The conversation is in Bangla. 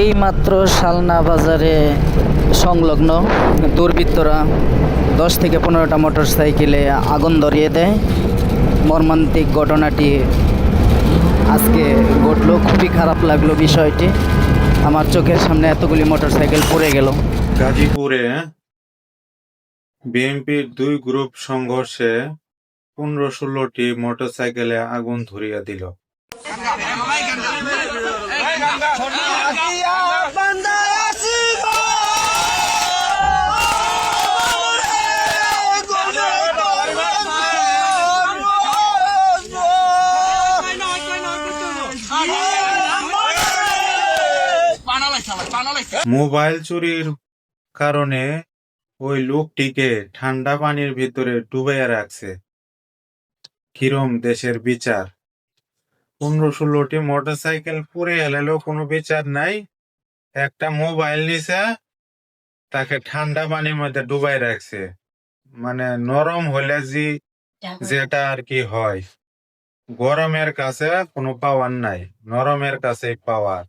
এই মাত্র শালনা বাজারে সংলগ্ন দুর্বৃত্তরা দশ থেকে পনেরোটা মোটর সাইকেলে আগুন ধরিয়ে দেয় মর্মান্তিক ঘটনাটি আজকে ঘটলো খুবই খারাপ লাগল বিষয়টি আমার চোখের সামনে এতগুলি মোটর সাইকেল পড়ে গেল গাজীপুরে বিএনপির দুই গ্রুপ সংঘর্ষে পনেরো ষোলোটি মোটরসাইকেলে আগুন ধরিয়ে দিল মোবাইল চুরির কারণে ওই লোকটিকে ঠান্ডা পানির ভিতরে ডুবাইয়া রাখছে। কিরম দেশের বিচার? পনেরো ষোলোটি মোটর সাইকেল পুড়ে এলেও কোনো বিচার নাই। একটা মোবাইল নিছে তাকে ঠান্ডা পানির মধ্যে ডুবাই রাখছে। মানে নরম হলে যে যেটা আর কি হয়। গরমের কাছে কোনো পাওয়ার নাই নরমের কাছে পাওয়ার।